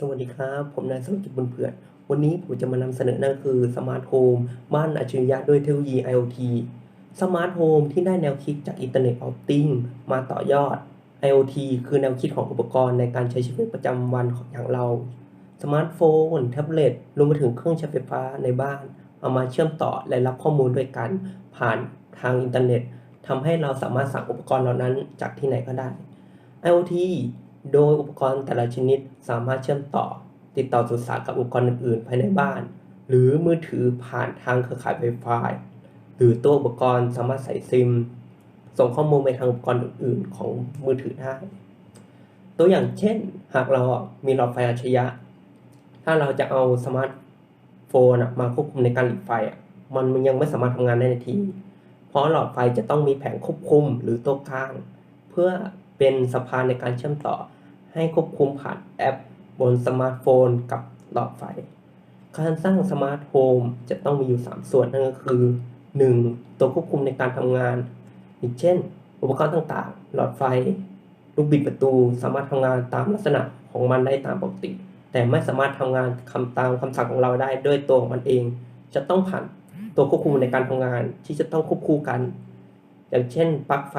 สวัสดีครับ ผมนายสุรกิจบุญเผือดวันนี้ผมจะมานำเสนอนั่นคือสมาร์ทโฮมบ้านอัจฉริยะด้วยเทคโนโลยี IoT สมาร์ทโฮมที่ได้แนวคิดจาก Internet of Things มาต่อยอด IoT คือแนวคิดของอุปกรณ์ในการใช้ชีวิตประจำวันของอย่างเรา สมาร์ทโฟน แท็บเล็ตรวมไปถึงเครื่องใช้ไฟฟ้าในบ้าน เอามาเชื่อมต่อและรับข้อมูลด้วยกัน ผ่านทางอินเทอร์เน็ตทำให้เราสามารถสั่งอุปกรณ์เหล่านั้นจากที่ไหนก็ได้ IoT โดยอุปกรณ์แต่ละชนิดสามารถเชื่อมต่อ ติดต่อสื่อสารกับอุปกรณ์อื่นๆ ภายในบ้าน หรือมือถือผ่านทางเครือข่าย Wi-Fi หรือตัวอุปกรณ์สามารถใส่ซิม ส่งข้อมูลไปทางอุปกรณ์อื่น ๆ ของมือถือได้ ตัวอย่างเช่น หากเรามีหลอดไฟอัจฉริยะ ถ้าเราจะเอาสมาร์ทโฟนมาควบคุมในการหลีไฟ มันยังไม่สามารถทำงานได้ในที เพราะหลอดไฟจะต้องมีแผงควบคุมหรือตัวกลาง เพื่อเป็นสะพานในการเชื่อมต่อ ให้ควบคุมผ่านแอปบนสมาร์ทโฟนกับหลอดไฟ การสร้างสมาร์ทโฮมจะต้องมีอยู่ 3 ส่วนนั่นก็คือ 1. ตัวควบคุมในการทำงานอย่างเช่น อุปกรณ์ต่างๆ หลอดไฟ ลูกบิดประตูสามารถทำงานตามลักษณะของมันได้ตามปกติ แต่ไม่สามารถทำงานคำตามคำสั่งของเราได้ด้วยตัวของมันเอง จะต้องผ่านตัวควบคุมในการทำงานที่จะต้องควบคู่กัน อย่างเช่นปลั๊กไฟ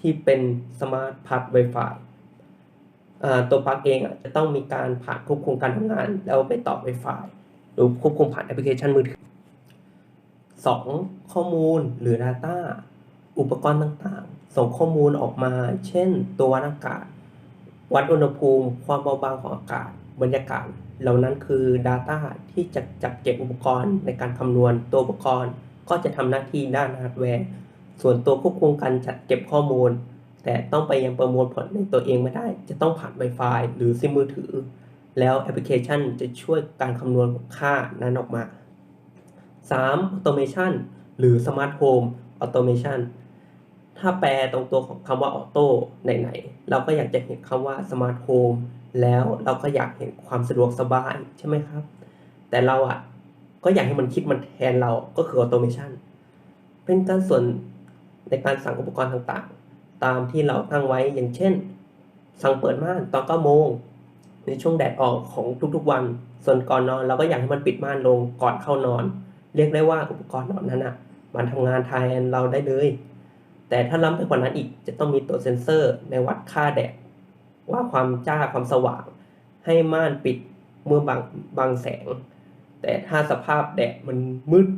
ที่เป็นสมาร์ทพัด Wi-Fi อ่า ตัวปลั๊กเองจะต้องมีการผ่านควบคุมการทำงาน แล้วไปต่อ Wi-Fi หรือควบคุมผ่านแอปพลิเคชันมือถือ 2. ข้อมูลหรือ Data อุปกรณ์ต่างๆ ส่งข้อมูลออกมา เช่น ตัววัดอากาศ วัดอุณหภูมิ ความเบาบางของอากาศ บรรยากาศ เหล่านั้นคือ Data ที่จะจับเก็บอุปกรณ์ในการคำนวณตัวอุปกรณ์ ก็จะทำหน้าที่ด้านฮาร์ดแวร์ ส่วนตัวควบคุมการจัดเก็บข้อมูล แต่ต้องไปยังประมวลผลในตัวเองไม่ได้ จะต้องผ่าน Wi-Fi หรือซิมมือถือ แล้วแอปพลิเคชันจะช่วยการคำนวณค่านั้นออกมา 3. Automation หรือ Smart Home Automation ถ้าแปลตรงตัวของคำว่าออโต้ไหนๆเราก็อยากจะเห็นคำว่า Smart Home แล้วเราก็อยากเห็นความสะดวกสบายใช่ไหมครับ แต่เราอะก็อยากให้มันคิดมันแทนเราก็คือ Automation เป็นการส่วนในการสั่งอุปกรณ์ต่างๆ ตามที่เราตั้งไว้อย่างเช่น สั่งเปิดม่านตอน9โมงในช่วงแดดออกของทุกๆวัน ส่วนก่อนนอนเราก็อยากให้มันปิดม่านลงก่อนเข้านอน เรียกได้ว่าอุปกรณ์เหล่านั้นอะมันทำงานแทนเราได้เลย แต่ถ้าล้ำไปกว่านั้นอีกจะต้องมีตัวเซ็นเซอร์ในวัดค่าแดดว่าความจ้าความสว่าง ให้ม่านปิดเมื่อบางบางแสง แต่ถ้าสภาพแดดมันมืด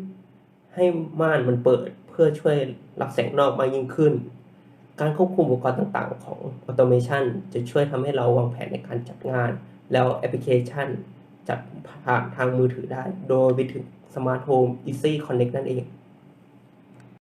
ให้ม่านมันเปิดเพื่อช่วยรับแสงนอกมากยิ่งขึ้น การควบคุมอุปกรณ์ต่างๆ ของ Automation จะช่วยทำให้เราวางแผนในการจัดงาน แล้วแอปพลิเคชันจัดผ่านทางมือถือได้ โดยไปถึง Smart Home Easy Connect นั่นเอง